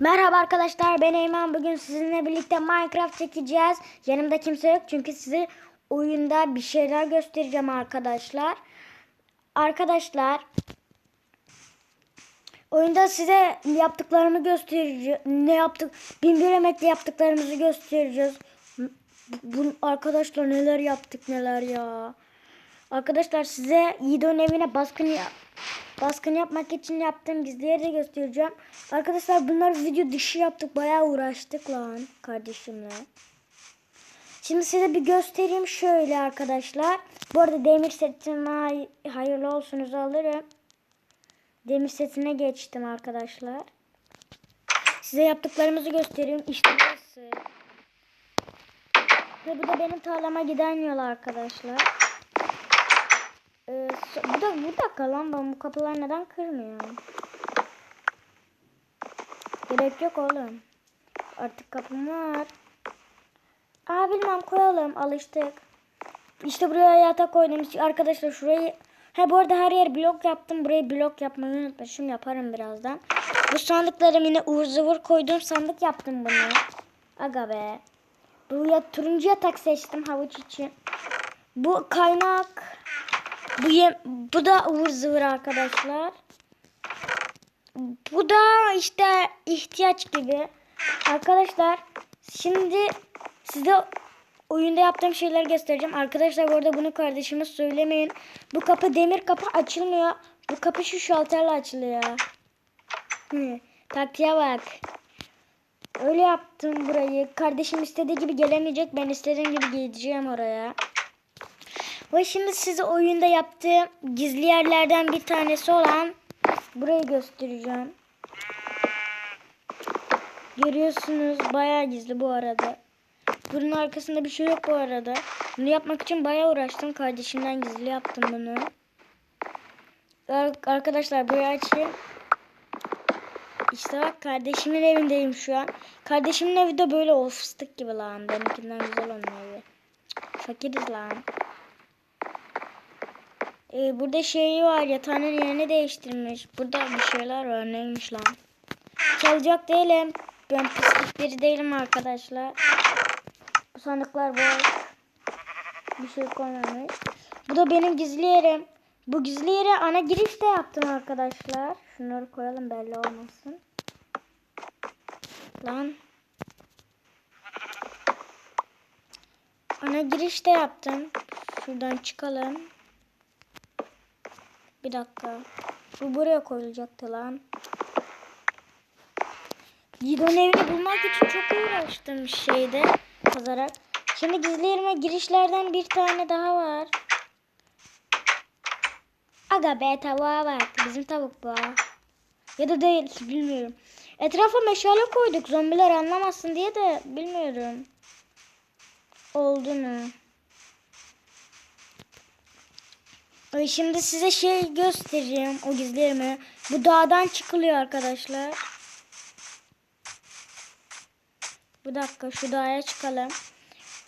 Merhaba arkadaşlar ben Eymen bugün sizinle birlikte Minecraft çekeceğiz. Yanımda kimse yok çünkü size oyunda bir şeyler göstereceğim arkadaşlar. Arkadaşlar oyunda size yaptıklarımı göstereceğim. Ne yaptık? Bin bir emekle yaptıklarımızı göstereceğiz. Bu, arkadaşlar neler yaptık neler ya. Arkadaşlar size Yiğit'in evine baskın ya baskın yapmak için yaptığım gizli yeri de göstereceğim. Arkadaşlar bunlar video dışı yaptık. Bayağı uğraştık lan kardeşimle. Şimdi size bir göstereyim şöyle arkadaşlar. Bu arada demir setime hay- hayırlı olsunuzu alırım. Demir setine geçtim arkadaşlar. Size yaptıklarımızı göstereyim. İşte burası. Ve bu da benim tarlama giden yol arkadaşlar. Ee, bu da bu dakika lan ben bu kapılar neden kırmıyorum? Gerek yok oğlum. Artık kapım var. Aa bilmem koyalım alıştık. İşte buraya yatak koydum. Arkadaşlar şurayı Ha bu arada her yer blok yaptım. Burayı blok yapmayı unutmuşum. Yaparım birazdan. Bu sandıklarım yine ıvır zıvır koyduğum sandık yaptım bunu. Aga be. Bu ya turuncu yatak seçtim havuç için. Bu kaynak. Bu yem, bu da ıvır zıvır arkadaşlar. Bu da işte ihtiyaç gibi. Arkadaşlar şimdi size oyunda yaptığım şeyler göstereceğim. Arkadaşlar bu arada bunu kardeşime söylemeyin. Bu kapı demir kapı açılmıyor. Bu kapı şu şalterle açılıyor. Hı, taktiğe bak. Öyle yaptım burayı. Kardeşim istediği gibi gelemeyecek. Ben istediğim gibi gideceğim oraya. Ve şimdi size oyunda yaptığım gizli yerlerden bir tanesi olan burayı göstereceğim. Görüyorsunuz bayağı gizli bu arada. Bunun arkasında bir şey yok bu arada. Bunu yapmak için bayağı uğraştım. Kardeşimden gizli yaptım bunu. Ar- Arkadaşlar burayı açayım. İşte bak kardeşimin evindeyim şu an. Kardeşimin evi de böyle o gibi lan. Benimkinden güzel onun evi. Fakiriz lan. Ee, burada şey var yatağının yerini değiştirmiş. Burada bir şeyler var neymiş lan. Çalacak değilim. Ben pislik biri değilim arkadaşlar. Bu sandıklar boş. Bir şey koymamış. Bu da benim gizli yerim. Bu gizli yere ana girişte yaptım arkadaşlar. Şunları koyalım belli olmasın. Lan. Ana girişte yaptım. Şuradan çıkalım. Bir dakika. Bu buraya koyulacaktı lan. Gidon evini bulmak için çok uğraştım şeyde kazarak. Şimdi gizli yerime girişlerden bir tane daha var. Aga be tavuğa bak. Bizim tavuk bu. Ya da değil bilmiyorum. Etrafa meşale koyduk zombiler anlamasın diye de bilmiyorum. Oldu mu? Şimdi size şey göstereceğim o gizli yerime. Bu dağdan çıkılıyor arkadaşlar. Bir dakika şu dağa çıkalım.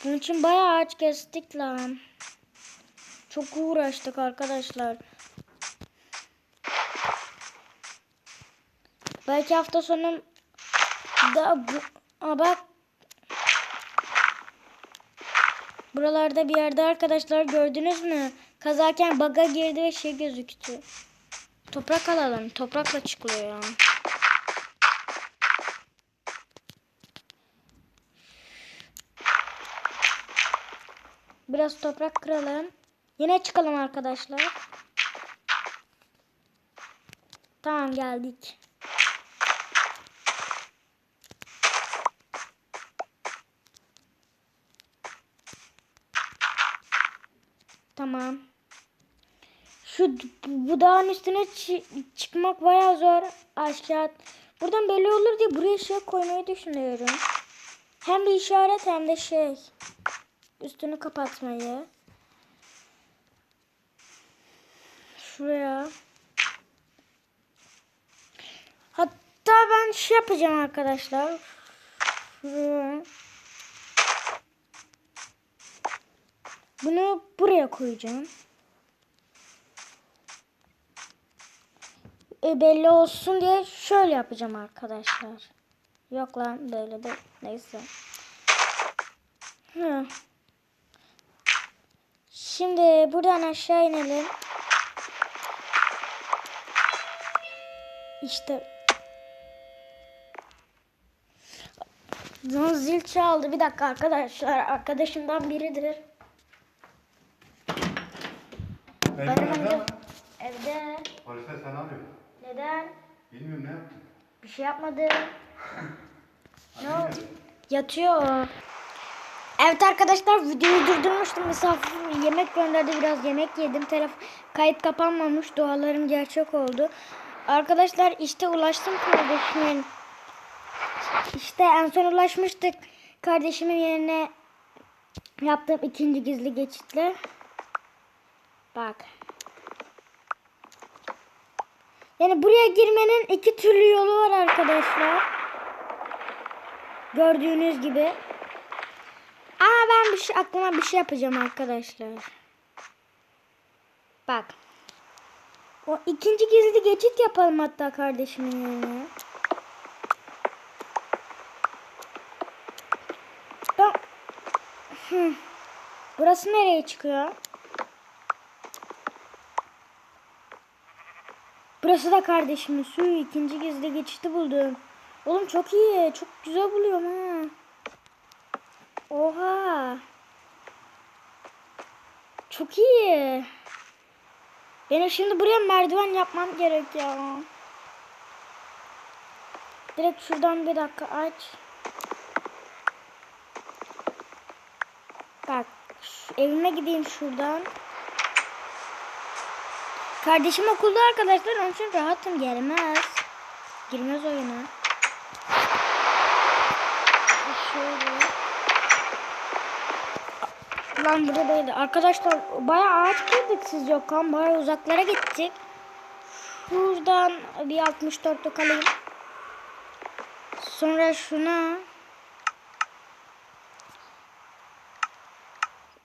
Bunun için bayağı ağaç kestik lan. Çok uğraştık arkadaşlar. Belki hafta sonu da bu Aa, bak Buralarda bir yerde arkadaşlar gördünüz mü? Kazarken baga girdi ve şey gözüktü. Toprak alalım. Toprakla çıkılıyor. Biraz toprak kıralım. Yine çıkalım arkadaşlar. Tamam geldik. Tamam. Şu bu dağın üstüne çı- çıkmak bayağı zor. Aşağı. Buradan belli olur diye buraya şey koymayı düşünüyorum. Hem bir işaret hem de şey. Üstünü kapatmayı. Şuraya. Hatta ben şey yapacağım arkadaşlar. Şuraya. Bunu buraya koyacağım. E, belli olsun diye şöyle yapacağım arkadaşlar. Yok lan böyle de neyse. Hı. Şimdi buradan aşağı inelim. İşte. Zil çaldı. Bir dakika arkadaşlar. Arkadaşımdan biridir. Evde evde. Polisler sen arıyor. Neden? Bilmiyorum ne yaptın. Bir şey yapmadı. Ne oldu? Yatıyor. Evet arkadaşlar videoyu durdurmuştum. Misafir yemek gönderdi. Biraz yemek yedim. Telefon kayıt kapanmamış. Dualarım gerçek oldu. Arkadaşlar işte ulaştım kardeşimin. İşte en son ulaşmıştık. Kardeşimin yerine yaptığım ikinci gizli geçitle. Bak. Yani buraya girmenin iki türlü yolu var arkadaşlar. Gördüğünüz gibi. Aa ben bir şey aklıma bir şey yapacağım arkadaşlar. Bak. O ikinci gizli geçit yapalım hatta kardeşimin. Hı. Burası nereye çıkıyor? Burası da kardeşimin suyu. ikinci gizli geçiti buldum. Oğlum çok iyi. Çok güzel buluyorum ha. Oha. Çok iyi. Benim şimdi buraya merdiven yapmam gerek ya. Direkt şuradan bir dakika aç. Bak evime gideyim şuradan. Kardeşim okulda arkadaşlar onun için rahatım gelmez. Girmez oyuna. Şöyle. Lan burada değildi. Arkadaşlar bayağı ağaç girdik siz yokken. Bayağı uzaklara gittik. Şuradan bir 64'lük alayım. Sonra şuna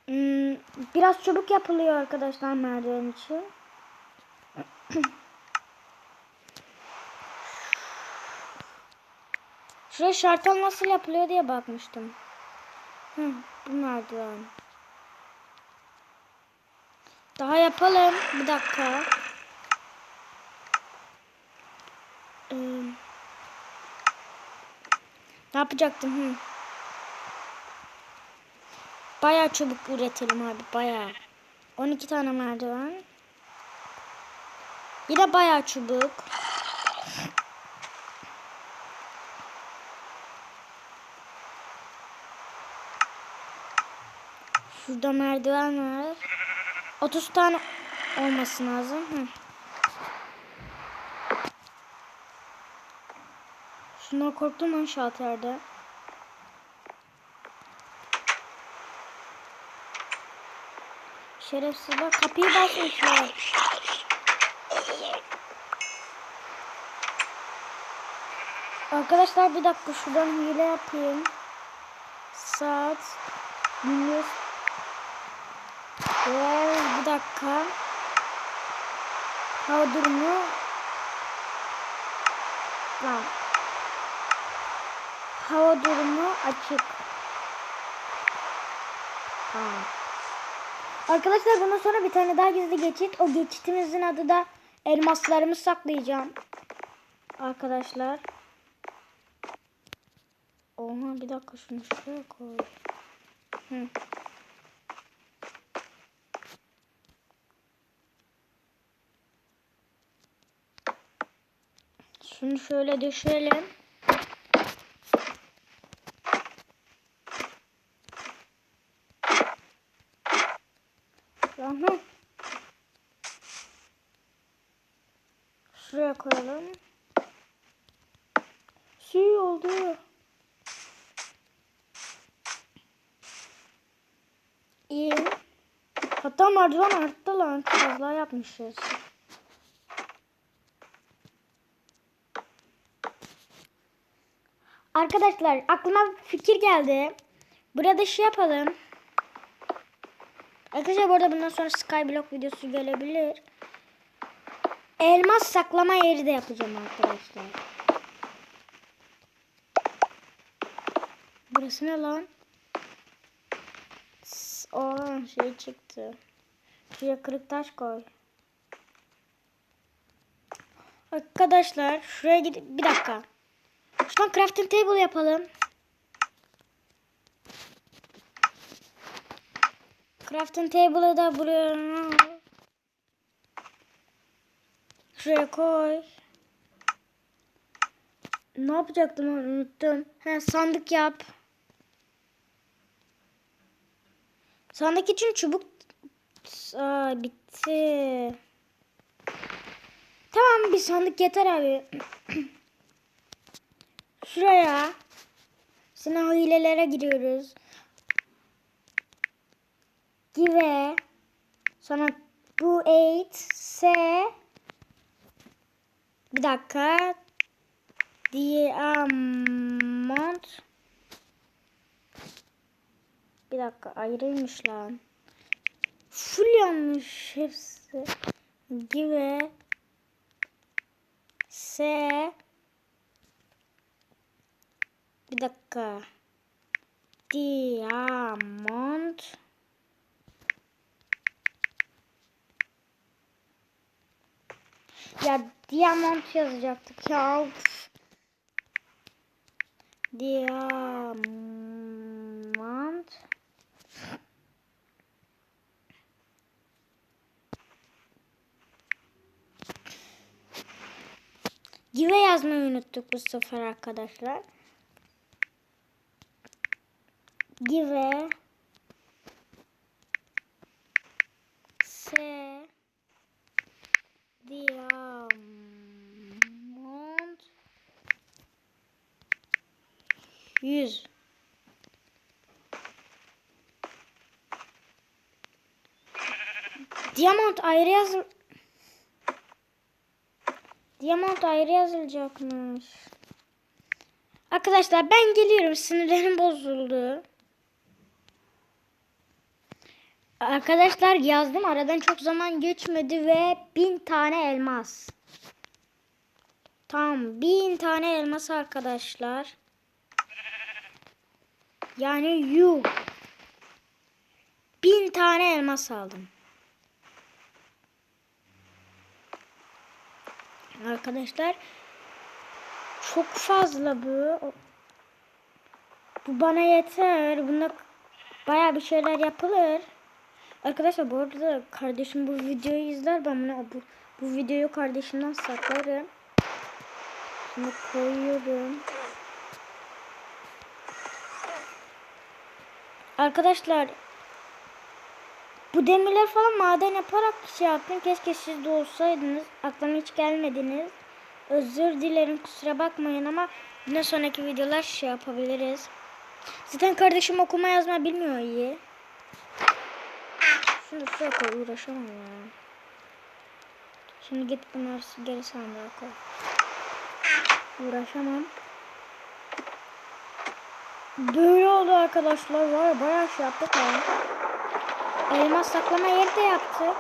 Hmm, biraz çabuk yapılıyor arkadaşlar merdiven için. Şuraya şartel nasıl yapılıyor diye bakmıştım. Hı, bu merdiven. Daha yapalım. Bir dakika. Ee, ne yapacaktım? Hı. Bayağı çabuk üretelim abi. Bayağı. 12 tane merdiven. Yine bayağı çubuk. Şurada merdiven var. 30 tane olması lazım. Hı. Şundan korktum lan şalterde. Şerefsizler kapıyı basmışlar. Arkadaşlar bir dakika şuradan hile yapayım. Saat 1100 ve bir dakika. Hava durumu Lan. Hava durumu açık. Tamam. Arkadaşlar bundan sonra bir tane daha gizli geçit. O geçitimizin adı da elmaslarımı saklayacağım. Arkadaşlar. Oha bir dakika şunu şuraya koy. Hı. Şunu şöyle düşürelim. Aha. Şuraya koyalım. Şey oldu. İyi. Hatta merdiven arttı lan. Fazla yapmışız. Arkadaşlar aklıma fikir geldi. Burada şey yapalım. Arkadaşlar bu arada bundan sonra Skyblock videosu gelebilir. elmas saklama yeri de yapacağım arkadaşlar. Burası ne lan? Aa şey çıktı. Şuraya kırık taş koy. Arkadaşlar şuraya gidip bir dakika. Şuradan crafting table yapalım. Crafting table'ı da buraya Şuraya koy. Ne yapacaktım unuttum. He, sandık yap. Sandık için çubuk Aa, bitti. Tamam bir sandık yeter abi. Şuraya. Sınav hilelere giriyoruz. Give. Sonra bu 8 S. Bir dakika. Diamond bir dakika ayrıymış lan. Full yanlış hepsi. Give. S bir dakika. Diamond Ya diamond yazacaktık ya. Diamond Give yazmayı unuttuk bu sefer arkadaşlar. Give S Diamond 100 Diamond ayrı yazıl Diamond ayrı yazılacakmış. Arkadaşlar ben geliyorum. Sinirlerim bozuldu. Arkadaşlar yazdım. Aradan çok zaman geçmedi ve bin tane elmas. Tamam. Bin tane elmas arkadaşlar. Yani yuh. Bin tane elmas aldım. Arkadaşlar çok fazla bu. Bu bana yeter. Bunda baya bir şeyler yapılır. Arkadaşlar bu arada kardeşim bu videoyu izler. Ben bunu bu, bu videoyu kardeşimden saklarım. Şimdi koyuyorum. Arkadaşlar bu demirler falan maden yaparak şey yaptım. Keşke siz de olsaydınız. Aklıma hiç gelmediniz. Özür dilerim kusura bakmayın ama bundan sonraki videolar şey yapabiliriz. Zaten kardeşim okuma yazma bilmiyor iyi. Şuraya koy uğraşamam ya. Şimdi git bunları geri sandığa koy. Uğraşamam. Böyle oldu arkadaşlar. Var ya bayağı şey yaptık ya. Elmas saklama yeri de yaptık.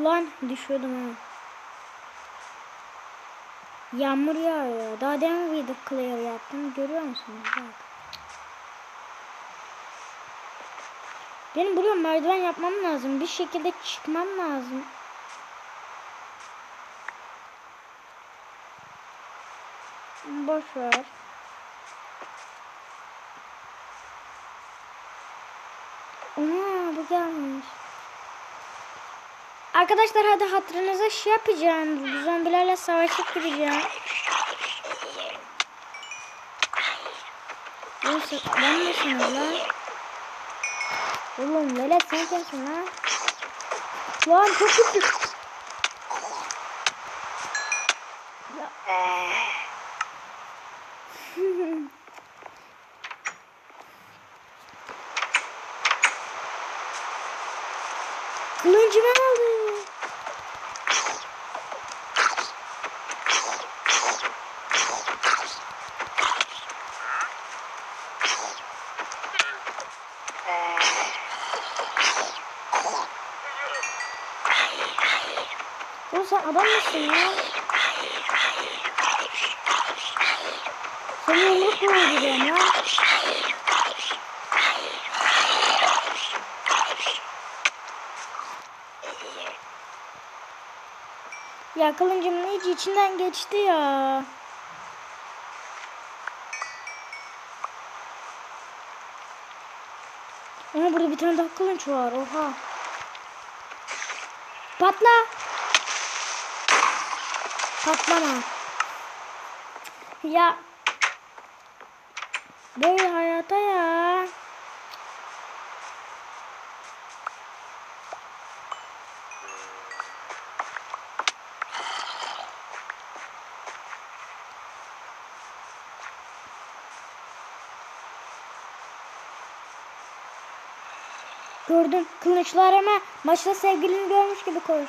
Lan düşüyordum ha. Yağmur yağıyor. Daha demin video clear yaptım. Görüyor musunuz? Bak. Benim buraya merdiven yapmam lazım. Bir şekilde çıkmam lazım. Boş ver. Aa, bu gelmiş. Arkadaşlar hadi hatırınıza şey yapacağım. Zombilerle savaşıp gireceğim. Neyse ben misiniz lan? Oğlum velet sen kimsin lan? Lan çok kötü. Kılıncımı aldı. Sen adam mısın ya? Seni yumruk mu öldürüyorum ya? Ya kılıncımın iyice içinden geçti ya. Ama burada bir tane daha kılınç var. Oha. Patla. Patlama. Ya. Böyle hayata ya. Gördüm. Kılıçlar hemen maçta sevgilini görmüş gibi koş.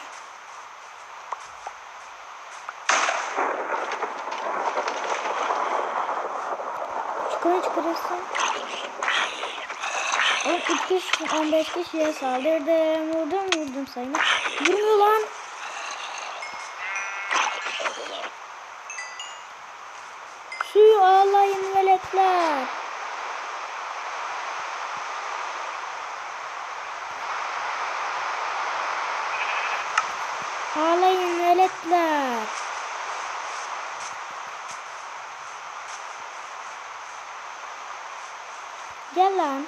Şu Kılıç kırılsın. Oğlum 3 kişi 15 kişiye saldırdım. Vurdum vurdum sayını. Vurmuyor lan. Gel lan.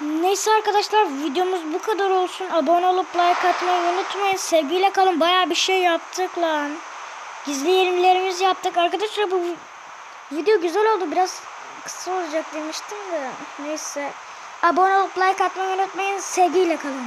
Neyse arkadaşlar videomuz bu kadar olsun. Abone olup like atmayı unutmayın. Sevgiyle kalın. Baya bir şey yaptık lan. Gizli yerimlerimizi yaptık. Arkadaşlar bu video güzel oldu. Biraz kısa olacak demiştim de. Neyse. Abone olup like atmayı unutmayın. Sevgiyle kalın.